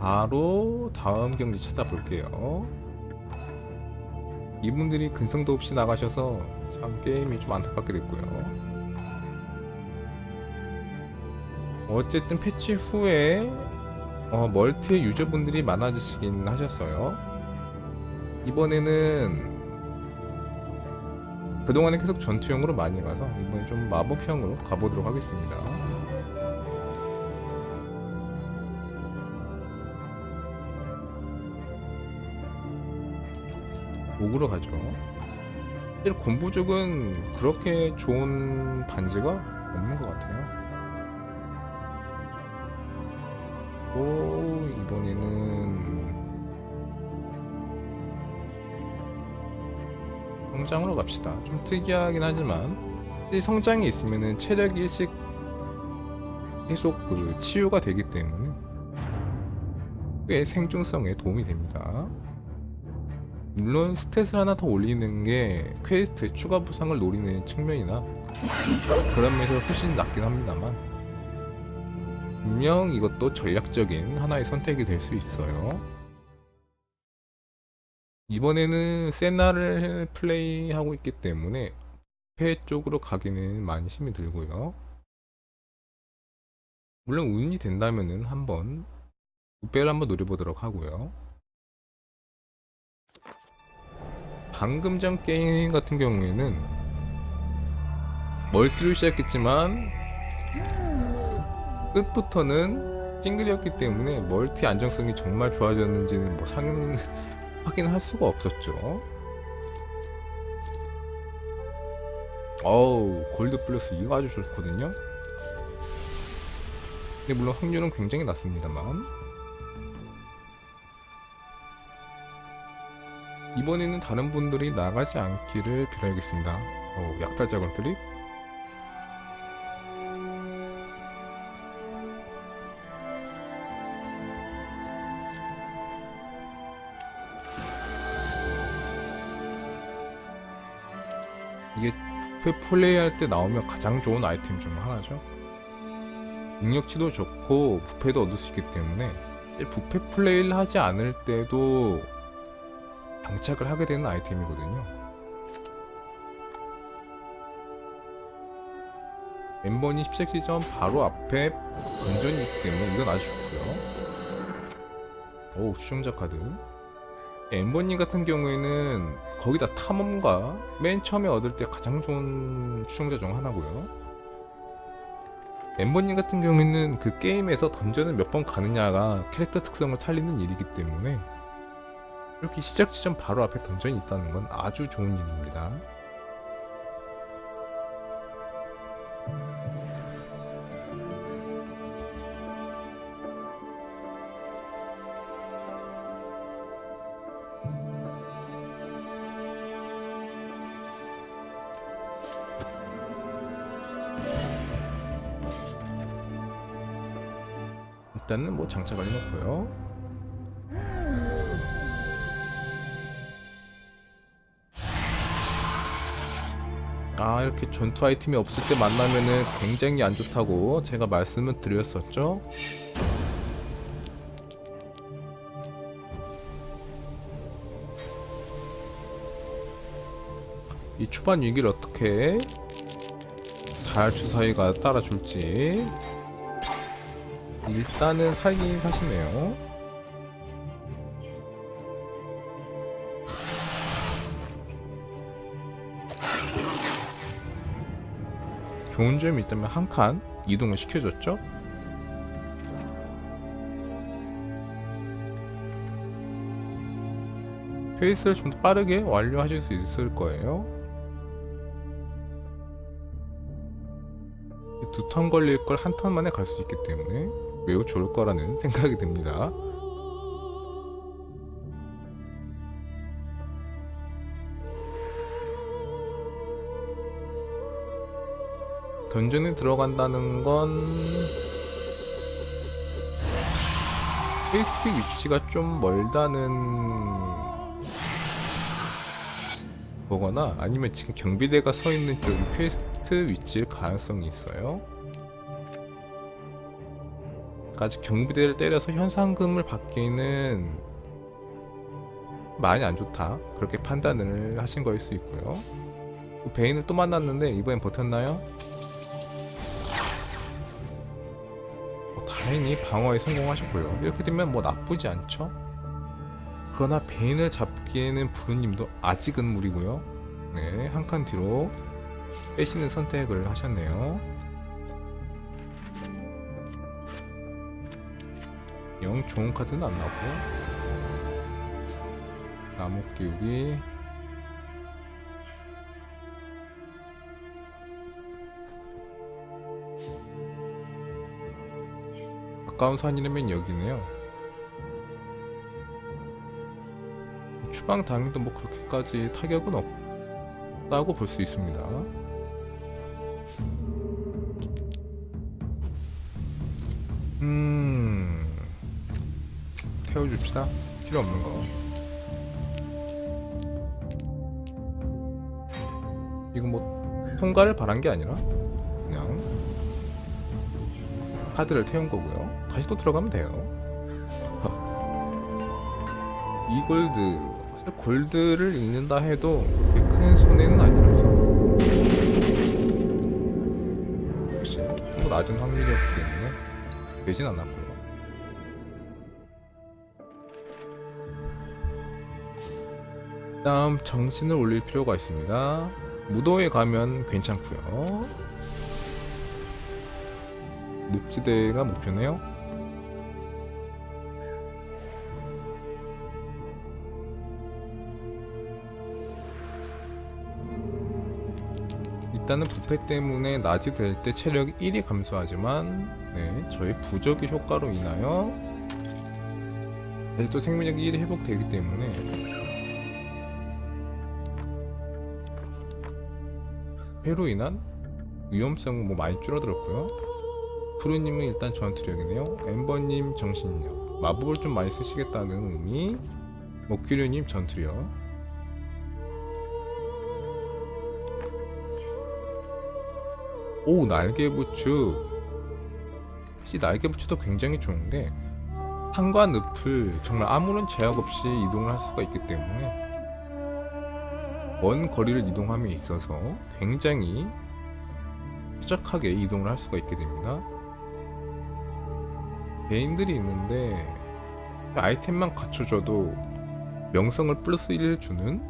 바로 다음 경기 찾아볼게요. 이분들이 근성도 없이 나가셔서 참 게임이 좀 안타깝게 됐고요. 어쨌든 패치 후에 어, 멀티의 유저분들이 많아지시긴 하셨어요. 이번에는 그동안에 계속 전투형으로 많이 가서 이번에 좀 마법형으로 가보도록 하겠습니다. 목으로 가죠. 사실 곤부족은 그렇게 좋은 반지가 없는 것 같아요. 또 이번에는 성장으로 갑시다. 좀 특이하긴 하지만 이 성장이 있으면은 체력이 일씩 계속 그 치유가 되기 때문에 꽤 생존성에 도움이 됩니다. 물론 스탯을 하나 더 올리는 게 퀘스트 추가 보상을 노리는 측면이나 그런 면에서 훨씬 낫긴 합니다만 분명 이것도 전략적인 하나의 선택이 될 수 있어요. 이번에는 세나를 플레이하고 있기 때문에 회 쪽으로 가기는 많이 힘이 들고요. 물론 운이 된다면은 한번 우배를 한번 노려보도록 하고요. 방금 전 게임 같은 경우에는 멀티를 시작했지만 끝부터는 싱글이었기 때문에 멀티 안정성이 정말 좋아졌는지는 뭐 상은 확인할 수가 없었죠. 어우 골드 플러스 이거 아주 좋거든요. 근데 물론 확률은 굉장히 낮습니다만 이번에는 다른 분들이 나가지 않기를 빌어야겠습니다. 어, 약탈자건 트립 이게 부페 플레이할 때 나오면 가장 좋은 아이템 중 하나죠. 능력치도 좋고 부페도 얻을 수 있기 때문에 부페 플레이를 하지 않을 때도 장착을 하게 되는 아이템이거든요. 엠버니 10색 시점 바로 앞에 건전이 있기 때문에 이건 아주 좋고요. 오 수정자 카드. 엠버니 같은 경우에는 거기다 탐험가 맨 처음에 얻을 때 가장 좋은 추종자 중 하나고요. 엠버님 같은 경우에는 그 게임에서 던전을 몇 번 가느냐가 캐릭터 특성을 살리는 일이기 때문에 이렇게 시작 지점 바로 앞에 던전이 있다는 건 아주 좋은 일입니다. 일단은 뭐 장착을 해놓고요. 아 이렇게 전투 아이템이 없을 때 만나면은 굉장히 안 좋다고 제가 말씀을 드렸었죠. 이 초반 위기를 어떻게 잘 주사위가 따라줄지 일단은 살긴 사시네요. 좋은 점이 있다면 한 칸 이동을 시켜줬죠. 페이스를 좀 더 빠르게 완료하실 수 있을 거예요. 두 턴 걸릴 걸 한 턴 만에 갈 수 있기 때문에 매우 좋을 거라는 생각이 듭니다. 던전에 들어간다는 건 페이스틱 위치가 좀 멀다는 거거나 아니면 지금 경비대가 서 있는 쪽이 퀘스트 위치일 가능성이 있어요. 아직 경비대를 때려서 현상금을 받기는 많이 안 좋다 그렇게 판단을 하신 거일 수 있고요 또 베인을 또 만났는데 이번엔 버텼나요? 다행히 방어에 성공하셨고요. 이렇게 되면 뭐 나쁘지 않죠? 그러나 베인을 잡기에는 부르님도 아직은 무리고요. 네, 한 칸 뒤로 빼시는 선택을 하셨네요. 영 좋은 카드는 안 나오고 나무 끼우기 가까운 산이라면 여기네요. 추방 당해도 뭐 그렇게까지 타격은 없다고 볼 수 있습니다. 음 태워줍시다. 필요 없는 거. 이거 뭐 통과를 바란 게 아니라 그냥 카드를 태운 거고요 다시 또 들어가면 돼요. 이 골드 사실 골드를 잃는다 해도 큰 손해는 아니라서. 역시 좀 낮은 확률이었기 때문에 되진 않았고요. 다음 정신을 올릴 필요가 있습니다. 무도에 가면 괜찮고요. 늪지대가 목표네요 일단은 부패 때문에 낮이 될 때 체력이 1이 감소하지만 네, 저희 부적의 효과로 인하여 다시 또 생명력이 1이 회복되기 때문에 회로 인한 위험성은 뭐 많이 줄어들었고요. 푸르님은 일단 전투력이네요. 엠버님 정신력, 마법을 좀 많이 쓰시겠다는 의미. 목규류님 전투력. 오 날개 부추. 이 날개 부추도 굉장히 좋은 게 산과 늪을 정말 아무런 제약 없이 이동을 할 수가 있기 때문에 먼 거리를 이동함에 있어서 굉장히 쾌적하게 이동을 할 수가 있게 됩니다. 개인들이 있는데 아이템만 갖춰줘도 명성을 플러스 1을 주는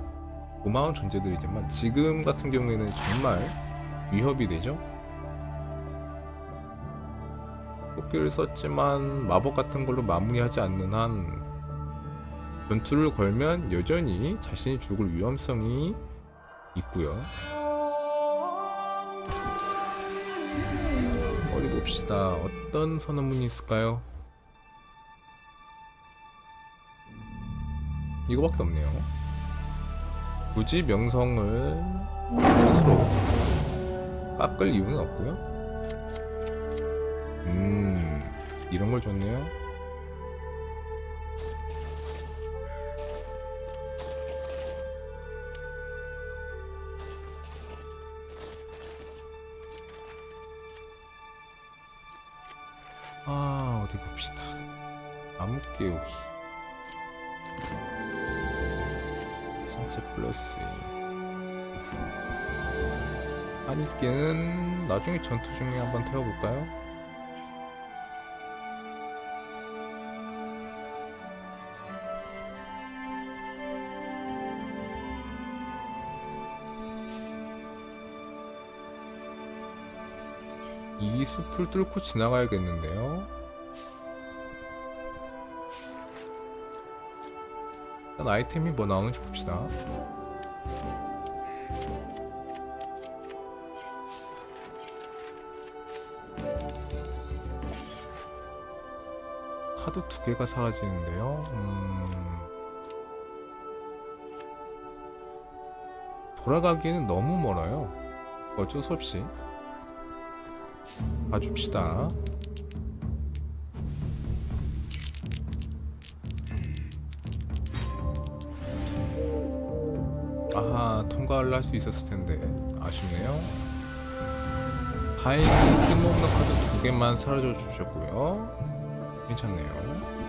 고마운 존재들이지만 지금 같은 경우에는 정말 위협이 되죠. 도끼를 썼지만 마법 같은 걸로 마무리하지 않는 한 전투를 걸면 여전히 자신이 죽을 위험성이 있고요. 어디 봅시다. 어떤 선언문이 있을까요? 이거밖에 없네요. 굳이 명성을 스스로 깎을 이유는 없고요. 음, 이런 걸 줬네요. 아 어디 봅시다 나무 깨우기 신체 플러스 한입개는 나중에 전투 중에 한번 태워볼까요? 이 숲을 뚫고 지나가야겠는데요. 일단 아이템이 뭐 나오는지 봅시다. 카드 두 개가 사라지는데요. 음... 돌아가기에는 너무 멀어요. 어쩔 수 없이 봐줍시다. 아하 통과를 할 수 있었을 텐데 아쉽네요. 다행히 쓸모없는 카드 두 개만 사라져 주셨고요. 괜찮네요.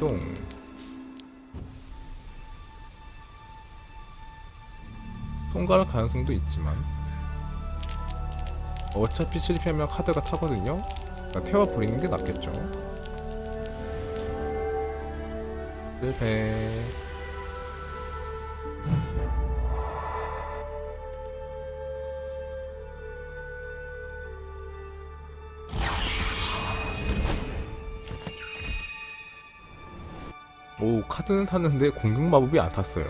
이동. 통과할 가능성도 있지만 어차피 실패하면 카드가 타거든요. 그러니까 태워버리는 게 낫겠죠. 실패 오 카드는 탔는데 공격 마법이 안 탔어요.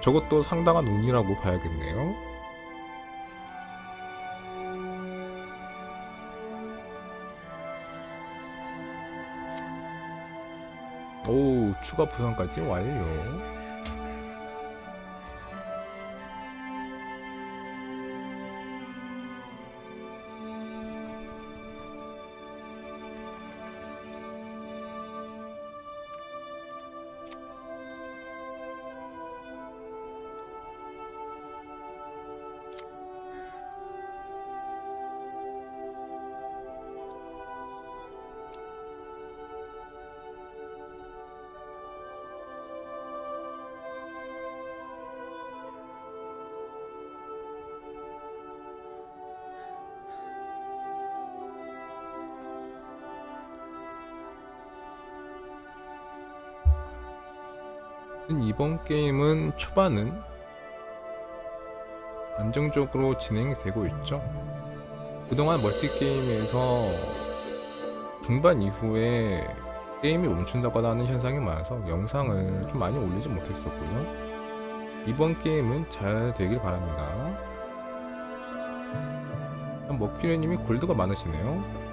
저것도 상당한 운이라고 봐야겠네요. 오 추가 부상까지 완료 이번 게임은 초반은 안정적으로 진행이 되고 있죠. 그동안 멀티게임에서 중반 이후에 게임이 멈춘다거나 하는 현상이 많아서 영상을 좀 많이 올리지 못했었고요. 이번 게임은 잘 되길 바랍니다. 먹기르님이 골드가 많으시네요.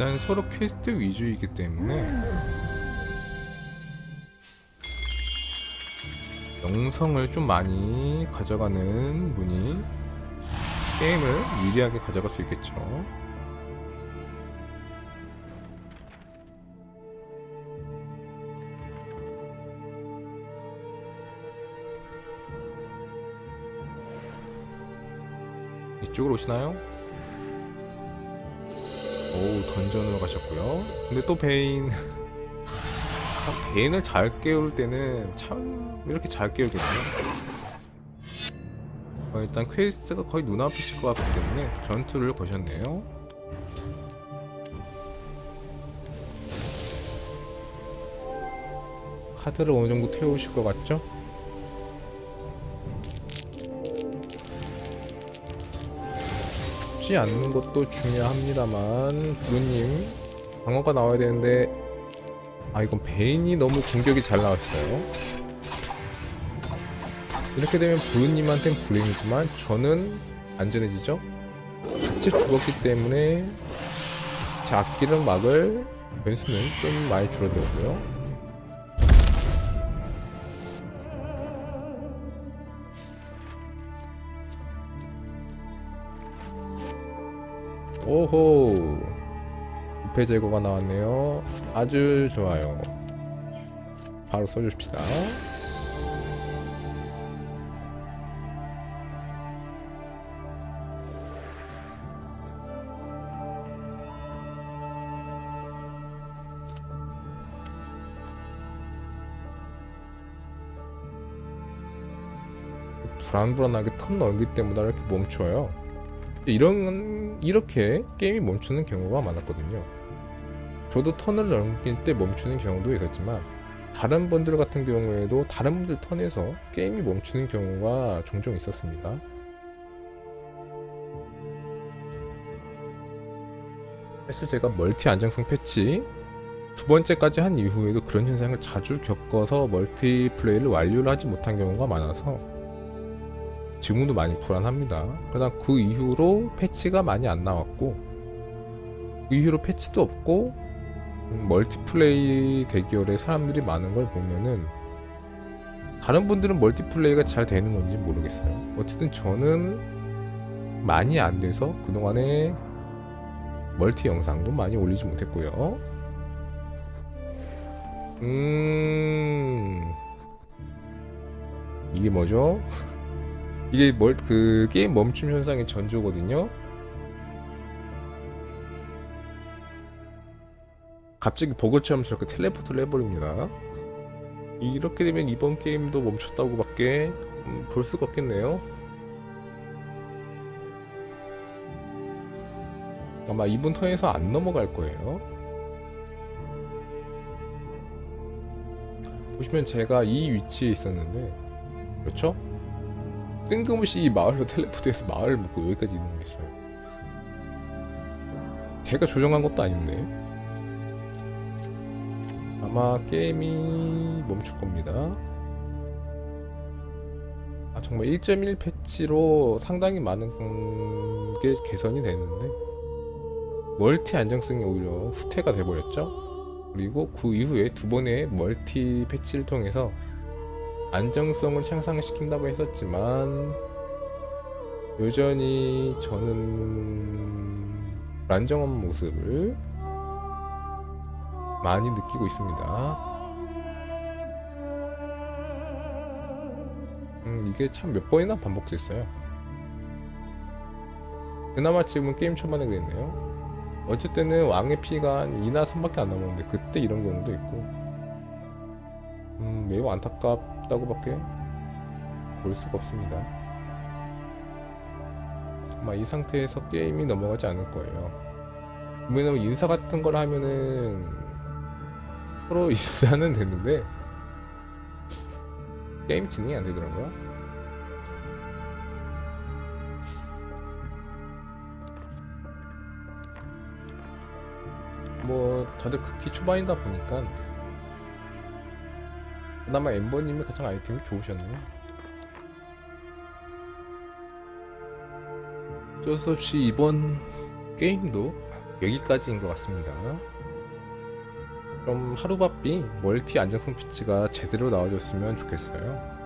일단 서로 퀘스트 위주이기 때문에 영성을 좀 많이 가져가는 분이 게임을 유리하게 가져갈 수 있겠죠. 이쪽으로 오시나요? 오 던전으로 가셨고요. 근데 또 베인 아, 베인을 잘 깨울 때는 참 이렇게 잘 깨우거든요. 어, 일단 퀘스트가 거의 눈앞이실 것 같기 때문에 전투를 거셨네요. 카드를 어느 정도 태우실 것 같죠? 쉽지 않는 것도 중요합니다만 부르님 방어가 나와야 되는데 아 이건 베인이 너무 공격이 잘 나왔어요. 이렇게 되면 부르님한텐 불행이지만 저는 안전해지죠? 같이 죽었기 때문에 제 아끼는 막을 변수는 좀 많이 줄어들었고요 오호. 부패 제거가 나왔네요. 아주 좋아요. 바로 써주십시다. 불안불안하게 턴 넘길 때마다 이렇게 멈춰요 이런 이렇게 게임이 멈추는 경우가 많았거든요. 저도 턴을 넘길 때 멈추는 경우도 있었지만 다른 분들 같은 경우에도 다른 분들 턴에서 게임이 멈추는 경우가 종종 있었습니다. 사실 제가 멀티 안정성 패치 두 번째까지 한 이후에도 그런 현상을 자주 겪어서 멀티플레이를 완료를 하지 못한 경우가 많아서 지금도 많이 불안합니다. 그러나 그 이후로 패치가 많이 안 나왔고 그 이후로 패치도 없고 음, 멀티플레이 대결에 사람들이 많은 걸 보면은 다른 분들은 멀티플레이가 잘 되는 건지 모르겠어요. 어쨌든 저는 많이 안 돼서 그동안에 멀티 영상도 많이 올리지 못했고요. 음 이게 뭐죠? 이게 뭘 그 게임 멈춤 현상의 전조거든요. 갑자기 버그처럼 저렇게 텔레포트를 해버립니다. 이렇게 되면 이번 게임도 멈췄다고밖에 음, 볼 수가 없겠네요. 아마 이번 턴에서 안 넘어갈 거예요. 보시면 제가 이 위치에 있었는데, 그렇죠? 뜬금없이 이 마을로 텔레포트해서 마을을 먹고 여기까지 이동했어요. 제가 조정한 것도 아닌데. 아마 게임이 멈출 겁니다. 아, 정말 1.1 패치로 상당히 많은 게 개선이 되는데 멀티 안정성이 오히려 후퇴가 돼버렸죠. 그리고 그 이후에 두 번의 멀티 패치를 통해서 안정성을 향상시킨다고 했었지만 여전히 저는 불안정한 모습을 많이 느끼고 있습니다. 음, 이게 참 몇 번이나 반복됐어요. 그나마 지금은 게임 초반에 그랬네요. 때는 왕의 피가 한 2나 3밖에 안 남았는데 그때 이런 경우도 있고 음, 매우 안타깝다고밖에 볼 수가 없습니다. 아마 이 상태에서 게임이 넘어가지 않을 거예요. 왜냐면 인사 같은 걸 하면은 서로 인사는 됐는데 게임 진행이 안 되더라고요. 뭐 다들 극히 초반이다 보니까 그나마 엠버님이 가장 아이템이 좋으셨네요. 어쩔 수 없이 이번 게임도 여기까지인 것 같습니다. 좀 하루바삐 멀티 안정성 피치가 제대로 나와줬으면 좋겠어요.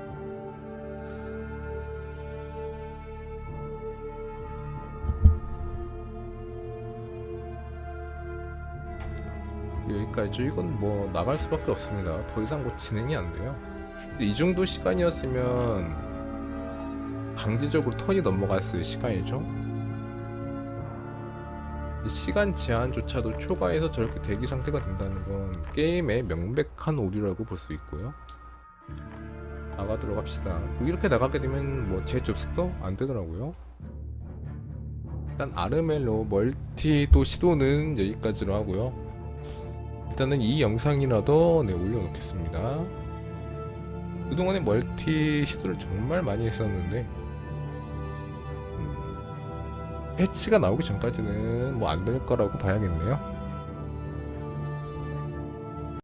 여기까지 이건 뭐 나갈 수밖에 없습니다. 더 이상 뭐 진행이 안 돼요. 이 정도 시간이었으면 강제적으로 턴이 넘어갔을 시간이죠. 이 시간 제한조차도 초과해서 저렇게 대기 상태가 된다는 건 게임의 명백한 오류라고 볼 수 있고요. 나가도록 합시다. 뭐 이렇게 나가게 되면 뭐 재접속도 안 되더라고요. 일단 아르멜로 멀티도 시도는 여기까지로 하고요. 일단은 이 영상이라도 네, 올려놓겠습니다. 그동안에 멀티 시도를 정말 많이 했었는데 음, 패치가 나오기 전까지는 뭐 안 될 거라고 봐야겠네요.